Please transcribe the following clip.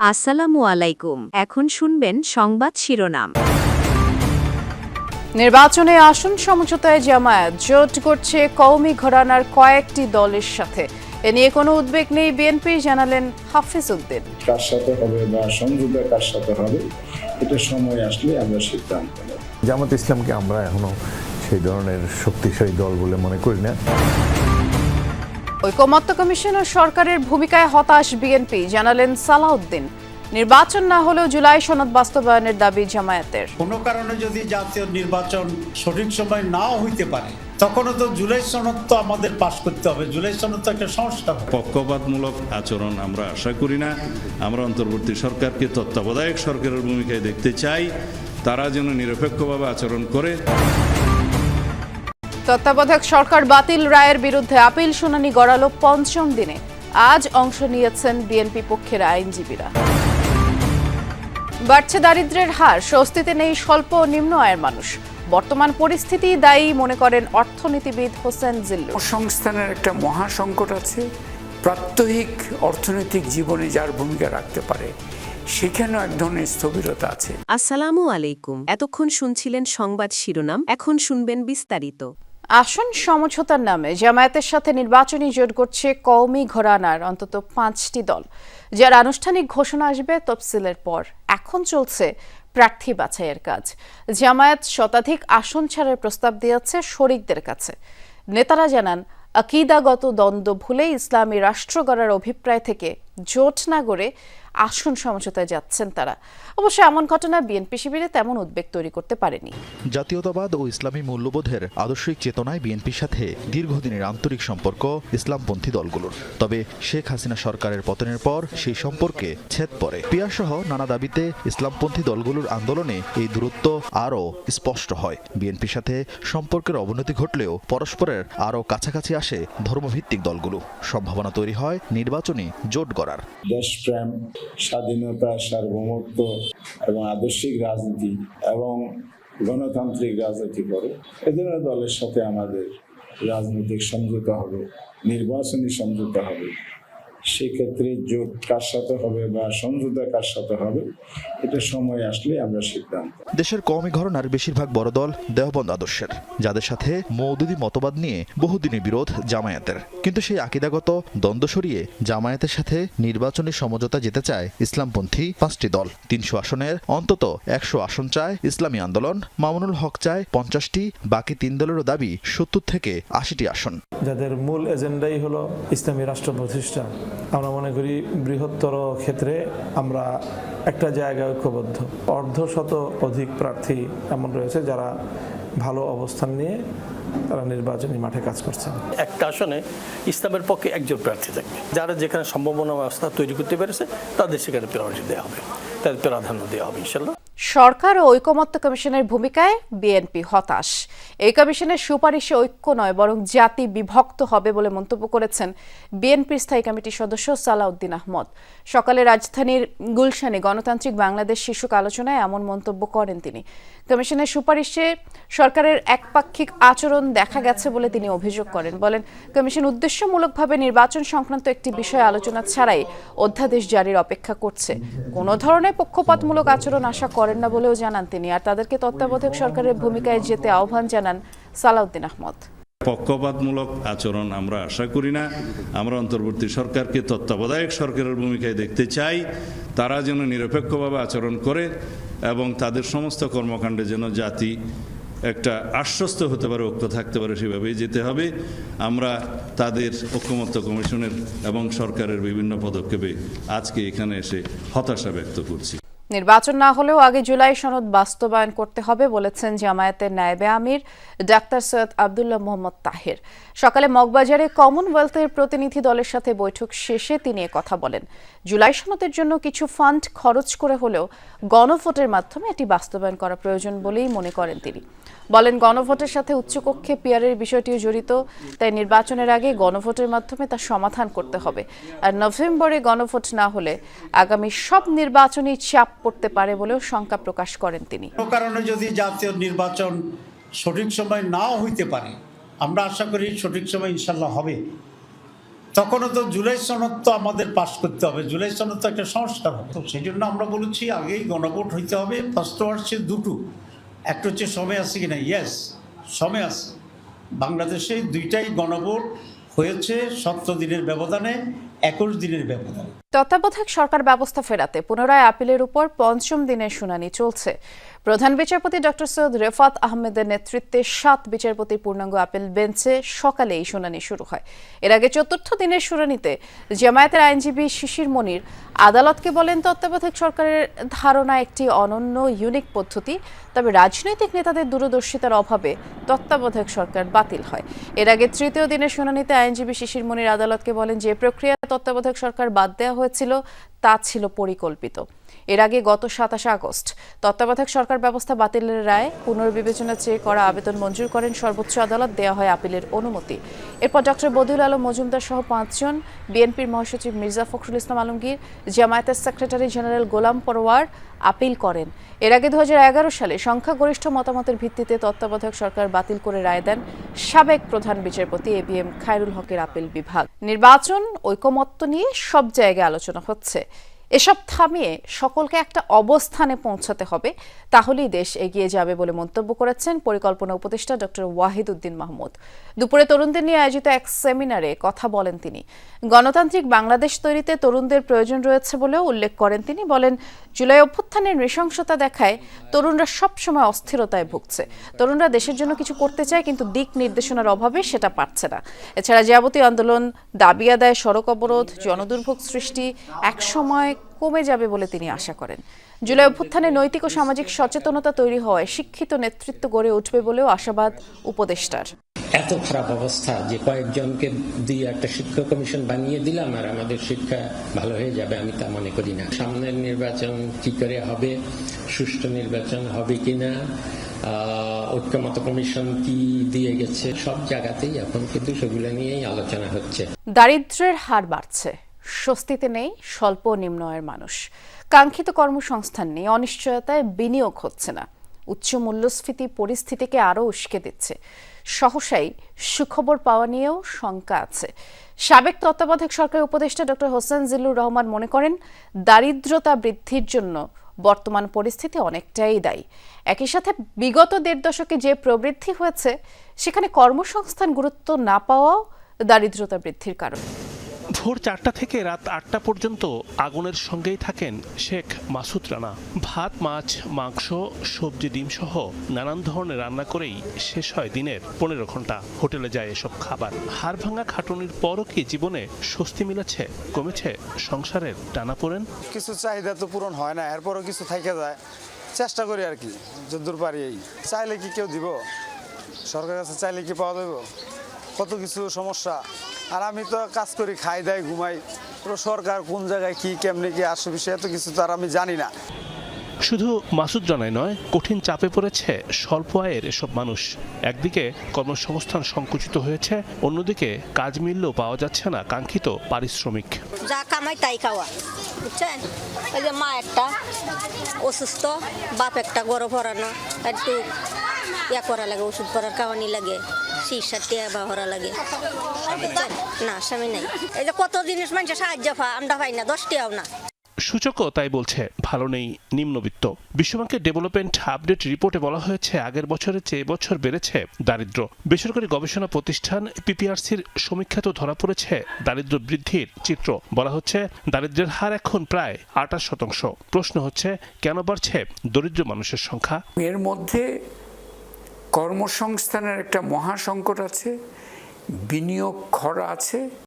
আসসালামু আলাইকুম। এখন শুনবেন সংবাদ শিরোনাম। নির্বাচনে আসন সমঝোতায় জামায়াত জোট করছে কওমি ঘরানার কয়েকটি দলের সাথে। এ নিয়ে কোনো উদ্বেগ নেই বিএনপি জানালেন হাফিজ উদ্দিন। কার সাথে হবে বা সমঝোতা কার সাথে হবে এটা সময় আসলে আমরা সিদ্ধান্ত নেব। জামাত ইসলামকে আমরা এখনও সেই ধরনের শক্তিশালী দল বলে মনে করি না। ঐকমত্য কমিশন ও সরকারের ভূমিকায় হতাশ বিএনপি জানালেন সালাউদ্দিন। নির্বাচন না হলেও জুলাই সনদ বাস্তবায়নের দাবি জামায়াতের। কোনো কারণে যদি জাতীয় নির্বাচন সঠিক সময় নাও হইতে পারে তখনও তো জুলাই সনদ তো আমাদের পাশ করতে হবে। জুলাই সনদ তো একটা সংস্কার পক্ষপাতমূলক আচরণ আমরা আশা করি না। আমরা অন্তর্বর্তী সরকারকে তত্ত্বাবধায়ক সরকারের ভূমিকায় দেখতে চাই। তারা যেন নিরপেক্ষভাবে আচরণ করে। তত্ত্বাবধায়ক সরকার বাতিল রায়ের বিরুদ্ধে আপিল শুনানি গড়ালো পঞ্চম দিনে। আজ অংশ নিয়েছেন বিএনপি পক্ষের আইনজীবীরা। বাড়ছে দারিদ্র্যের হার স্বস্তিতে নেই স্বল্প ও নিম্ন আয়ের মানুষ। বর্তমান পরিস্থিতি দায়ী মনে করেন অর্থনীতিবিদ হোসেন জিল্লু সংস্থানের একটা মহা সংকট আছে প্রাত্যহিক অর্থনৈতিক জীবনে যার ভূমিকা রাখতে পারে সেখানেও এক ধরনের স্থবিরতা আছে। আসসালামু আলাইকুম। এতক্ষণ শুনছিলেন সংবাদ শিরোনাম এখন শুনবেন বিস্তারিত। আসন সমঝোতার নামে জামায়াতের সাথে নির্বাচনী জোট করছে কওমি ঘরানার অন্তত পাঁচটি দল। যার আনুষ্ঠানিক ঘোষণা আসবে তফসিলের পর। এখন চলছে প্রার্থী বাছাইয়ের কাজ। জামায়াত শতাধিক আসন ছাড়ার প্রস্তাব দিয়েছে শরিকদের কাছে। নেতারা জানান, আকিদাগত দ্বন্দ্ব ভুলে ইসলামী রাষ্ট্র গড়ার অভিপ্রায় থেকে জোট না গড়ে আসন সমঝোতায় যাচ্ছেন তারা। অবশ্য এমন ঘটনা বিএনপি শিবিরে তেমন উদ্বেগ তৈরি করতে পারেনি। জাতীয়তাবাদ ও ইসলামী মূল্যবোধের আদর্শিক চেতনায় বিএনপির সাথে দীর্ঘদিনের আন্তরিক সম্পর্ক ইসলামপন্থী দলগুলোর। তবে শেখ হাসিনা সরকারের পতনের পর সেই সম্পর্কে ছেদ পড়ে। পিয়াসহ নানা দাবিতে ইসলামপন্থী দলগুলোর আন্দোলনে এই দূরত্ব আরও স্পষ্ট হয়। বিএনপির সাথে সম্পর্কের অবনতি ঘটলেও পরস্পরের আরও কাছাকাছি আসে ধর্মভিত্তিক দলগুলো। সম্ভাবনা তৈরি হয় নির্বাচনী জোট গড়ার। দেশপ্রেম স্বাধীনতা, সার্বভৌমত্ব এবং আদর্শিক রাজনীতি এবং গণতান্ত্রিক রাজনীতি করে। এ ধরনের দলের সাথে আমাদের রাজনৈতিক সমঝোতা হবে, নির্বাচনী সমঝোতা হবে। সেক্ষেত্রে জোট কার সাথে হবে বা সমঝোতা কার সাথে হবে এটা সময় আসলে আমরা সিদ্ধান্ত দেশের কমই ঘরনার বেশিরভাগ বড় দল দেহবন্ধ আদর্শের যাদের সাথে মৌদুদি মতবাদ নিয়ে বহুদিনের বিরোধ জামায়াতের। কিন্তু সেই আকিদাগত দ্বন্দ্ব সরিয়ে জামায়াতের সাথে নির্বাচনী সমঝোতা যেতে চায় ইসলামপন্থী পাঁচটি দল। তিনশো আসনের অন্তত একশো আসন চায় ইসলামী আন্দোলন। মামুনুল হক চায় পঞ্চাশটি বাকি তিন দলেরও দাবি সত্তর থেকে আশিটি আসন। যাদের মূল এজেন্ডাই হলো ইসলামী রাষ্ট্র প্রতিষ্ঠা। আমরা মনে করি বৃহত্তর ক্ষেত্রে আমরা একটা জায়গায় ঐক্যবদ্ধ। অর্ধ শত অধিক প্রার্থী এমন রয়েছে যারা ভালো অবস্থান নিয়ে তারা নির্বাচনী মাঠে কাজ করছেন। একটা আসনে ইসলামের পক্ষে একজন প্রার্থী থাকবে। যারা যেখানে সম্ভাবনা ব্যবস্থা তৈরি করতে পেরেছে, তাদের সেখানে প্রায়োরিটি দেওয়া হবে। তাদের প্রাধান্য দেওয়া হবে ইনশাল্লাহ সরকার ও ঐকমত্য কমিশনের ভূমিকায় বিএনপি হতাশ। এই কমিশনের সুপারিশে ঐক্য নয়, বরং জাতি বিভক্ত হবে বলে মন্তব্য করেছেন বিএনপির স্থায়ী কমিটির সদস্য সালাউদ্দিন আহমদ। সকালে রাজধানীর গুলশানে গণতান্ত্রিক বাংলাদেশ শীর্ষক আলোচনায় এমন মন্তব্য করেন তিনি। কমিশনের সুপারিশে সরকারের একপাক্ষিক আচরণ দেখা গেছে বলে তিনি অভিযোগ করেন। বলেন, কমিশন উদ্দেশ্যমূলকভাবে নির্বাচন সংক্রান্ত একটি বিষয়ে আলোচনা ছাড়াই অধ্যাদেশ জারির অপেক্ষা করছে। কোনো ধরনের পক্ষপাতমূলক আচরণ আশা করেন না বলেও জানান তিনি। আর তাদেরকে তত্ত্বাবধায়ক সরকারের ভূমিকায় যেতে আহ্বান জানান সালাউদ্দিন আহমদ। পক্ষপাতমূলক আচরণ আমরা আশা করি না। আমরা অন্তর্বর্তী সরকারকে তত্ত্বাবধায়ক সরকারের ভূমিকায় দেখতে চাই। তারা যেন নিরপেক্ষভাবে আচরণ করে এবং তাদের সমস্ত কর্মকাণ্ডে যেন জাতি একটা আশ্বস্ত হতে পারে, ঐক্য থাকতে পারে, সেভাবেই যেতে হবে। আমরা তাদের ঐক্যমত্য কমিশনের এবং সরকারের বিভিন্ন পদক্ষেপে আজকে এখানে এসে হতাশা ব্যক্ত করছি। নির্বাচন না হলেও আগে জুলাই সনদ বাস্তবায়ন করতে হবে বলেছেন জামায়াতের নায়েবে আমির ডাক্তার সৈয়দ আবদুল্লাহ মোহাম্মদ তাহের। সকালে মগবাজারে কমনওয়েলথের প্রতিনিধি দলের সাথে বৈঠক শেষে তিনি কথা বলেন। জুলাই সনদের জন্য কিছু ফান্ড খরচ করে হলেও গণভোটের মাধ্যমে এটি বাস্তবায়ন করা প্রয়োজন বলেই মনে করেন তিনি। বলেন, গণভোটের সাথে উচ্চকক্ষে পিয়ারের বিষয়টিও জড়িত, তাই নির্বাচনের আগে গণভোটের মাধ্যমে তা সমাধান করতে হবে। আর নভেম্বরে গণভোট না হলে আগামী সব নির্বাচনী চাপ পড়তে পারে বলেও শঙ্কা প্রকাশ করেন তিনি। কারণে যদি জাতীয় নির্বাচন সঠিক সময় নাও হইতে পারে, আমরা আশা করি সঠিক সময় ইনশাল্লাহ হবে। তখনও তো জুলাই সনদ তো আমাদের পাশ করতে হবে। জুলাই সনদ তো একটা সংস্কার হবে। তো সেই জন্য আমরা বলেছি আগেই গণভোট হইতে হবে। ফার্স্ট হচ্ছে দুটো। একটা হচ্ছে সময় আছে কিনা? ইয়েস সময় আছে। বাংলাদেশে দুইটাই গণভোট হয়েছে সতেরো দিনের ব্যবধানে, একুশ দিনের ব্যবধানে। তত্ত্বাবধায়ক সরকার ব্যবস্থা ফেরাতে পুনরায় আপিলের উপর পঞ্চম দিনের শুনানি চলছে। প্রধান বিচারপতি ডক্টর সৈয়দ রেফাত আহমেদের নেতৃত্বে সাত বিচারপতির পূর্ণাঙ্গ আপিল বেঞ্চে সকালে এই শুনানি শুরু হয়। এর আগে চতুর্থ দিনের শুনানিতে জামায়াতের আইনজীবী শিশির মনির আদালতকে বলেন, তত্ত্বাবধায়ক সরকারের ধারণা একটি অনন্য ইউনিক পদ্ধতি, তবে রাজনৈতিক নেতাদের দূরদর্শিতার অভাবে তত্ত্বাবধায়ক সরকার বাতিল হয়। এর আগে তৃতীয় দিনের শুনানিতে আইনজীবী শিশির মনির আদালতকে বলেন, যে প্রক্রিয়া তত্ত্বাবধায়ক সরকার বাদ দেওয়া হয়েছিল। তা ছিল পরিকল্পিত। এর আগে গত সাতাশে আগস্ট তত্ত্বাবধায়ক সরকার ব্যবস্থা বাতিলের রায় পুনর্বিবেচনা চেয়ে করা আবেদন মঞ্জুর করেন সর্বোচ্চ আদালত দেওয়া হয় আপিলের অনুমতি। এরপর ডক্টর বদিউল আলম মজুমদার সহ পাঁচজন, বিএনপির মহাসচিব মির্জা ফখরুল ইসলাম আলমগীর, জামায়াতের secretary general Golam Parwar appeal করেন। এর আগে দু হাজার এগারো সালে সংখ্যাগরিষ্ঠ মতামতের ভিত্তিতে তত্ত্বাবধায়ক সরকার বাতিল করে রায় দেন সাবেক প্রধান বিচারপতি এ বি এম খায়রুল হকের আপিল বিভাগ। নির্বাচন, ঐকমত্য নিয়ে সব জায়গায় আলোচনা হচ্ছে। এসব থামিয়ে সকলকে একটা অবস্থানে পৌঁছাতে হবে, তাহলেই দেশ এগিয়ে যাবে বলে মন্তব্য করেছেন পরিকল্পনা উপদেষ্টা ডক্টর ওয়াহিদ উদ্দিন মাহমুদ। দুপুরে তরুণদের নিয়ে আয়োজিত এক সেমিনারে কথা বলেন তিনি। গণতান্ত্রিক বাংলাদেশ তৈরিতে তরুণদের প্রয়োজন রয়েছে বলেও উল্লেখ করেন তিনি। বলেন, জুলাই অভ্যুত্থানের নৃশংসতা দেখায় তরুণরা সবসময় অস্থিরতায় ভুগছে। তরুণরা দেশের জন্য কিছু করতে চায় কিন্তু দিক নির্দেশনার অভাবে সেটা পারছে না। এছাড়া যাবতীয় আন্দোলন, দাবি আদায়, সড়ক অবরোধ, জনদুর্ভোগ সৃষ্টি, একসময় কমে যাবে বলে তিনি আশা করেন। জুলাই অভ্যুত্থানে নৈতিক ও সামাজিক সচেতনতা তৈরি হওয়ায় শিক্ষিত নেতৃত্ব গড়ে উঠবে বলেও আশাবাদ উপদেষ্টার। এত খারাপ অবস্থা যে কয়েকজনকে দিয়ে একটা শিক্ষা কমিশন বানিয়ে দিলাম আর আমাদের শিক্ষা ভালো হয়ে যাবে আমি তা মনে করি না। সামনের নির্বাচন কি করে হবে সুষ্ঠু নির্বাচন হবে কিনা ঐক্যমত কমিশন কি দিয়ে গেছে সব জায়গাতেই এখন কিন্তু সেগুলো নিয়েই আলোচনা হচ্ছে। দারিদ্র্যের হার বাড়ছে। স্বস্তিতে নেই, স্বল্প নিম্ন আয়ের মানুষ। কাঙ্ক্ষিত কর্মসংস্থান নেই, অনিশ্চয়তায় বিনিয়োগ হচ্ছে না। উচ্চ মূল্যস্ফীতি পরিস্থিতিকে আরও উস্কে দিচ্ছে। সহসাই সুখবর পাওয়া নিয়েও শঙ্কা আছে। সাবেক তত্ত্বাবধায়ক সরকারি উপদেষ্টা ডক্টর হোসেন জিল্লুর রহমান মনে করেন, দারিদ্রতা বৃদ্ধির জন্য বর্তমান পরিস্থিতি অনেকটাই দায়ী। একই সাথে বিগত দেড় দশকে যে প্রবৃদ্ধি হয়েছে, সেখানে কর্মসংস্থান গুরুত্ব না পাওয়াও দারিদ্রতা বৃদ্ধির কারণ। ভোর চারটা থেকে রাত আটটা পর্যন্ত আগুনের সঙ্গেই থাকেন শেখ মাসুদ রানা। ভাত, মাছ, মাংস, সবজি, ডিম সহ নানান ধরনের রান্না করেই শেষ হয় দিনের পনেরো ঘণ্টা। হোটেলে যায় এসব খাবার। হাড় ভাঙা খাটুনির পরও কি জীবনে স্বস্তি মিলেছে, কমেছে সংসারের টানা পড়েন? কিছু চাহিদা তো পূরণ হয় না, এরপরও কিছু থেকে যায়। চেষ্টা করি আর কি, যদ্দূর পারি এই। চাইলে কি কেউ দিব? সরকারের কাছে চাইলে কি পাওয়া যাবে কত কিছু সমস্যা। আর আমি তো কাজ করি খাই দাই ঘুমাই। পুরো সরকার কোন জায়গায় কি কেমনি কি আসে বিষয় এত কিছু তো আর আমি জানি না। শুধু মাসুদ জনায় নয় কঠিন চাপে পড়েছে স্বল্প আয়ের এসব মানুষ। একদিকে কর্মসংস্থান সংকুচিত হয়েছে অন্যদিকে কাজ মিললেও পাওয়া যাচ্ছে না কাঙ্ক্ষিত পারিশ্রমিক। যা কামাই তাই খাওয়া বুঝছেন? ওই যে মা একটা অসুস্থ বাপ একটা গরম ভরানো একটু ইয়া করা লাগে ওষুধ করার খাওয়ানি লাগে চিকিৎসা টিয়া বা ভরা লাগে। না স্বামী নাই। এই যে কত জিনিস মানুষের সাহায্য পা আমরা পাই না দশ টিয়াও না। সূচকও তাই বলছে ভালো নেই নিম্নবিত্ত। বিশ্বব্যাংকের ডেভেলপমেন্ট আপডেট রিপোর্টে বলা হয়েছে আগের বছরের চেয়ে বছর বেড়েছে দারিদ্র বেসরকারি গবেষণা প্রতিষ্ঠান পিপিআরসির সমীক্ষাতেও ধরা পড়েছে দারিদ্র বৃদ্ধির চিত্র। বলা হচ্ছে দারিদ্র্যের হার এখন প্রায় আঠাশ শতাংশ। প্রশ্ন হচ্ছে কেন বাড়ছে দরিদ্র মানুষের সংখ্যা? এর মধ্যে কর্মসংস্থানের একটা মহাসংকট আছে বিনিয়োগ খরা আছে।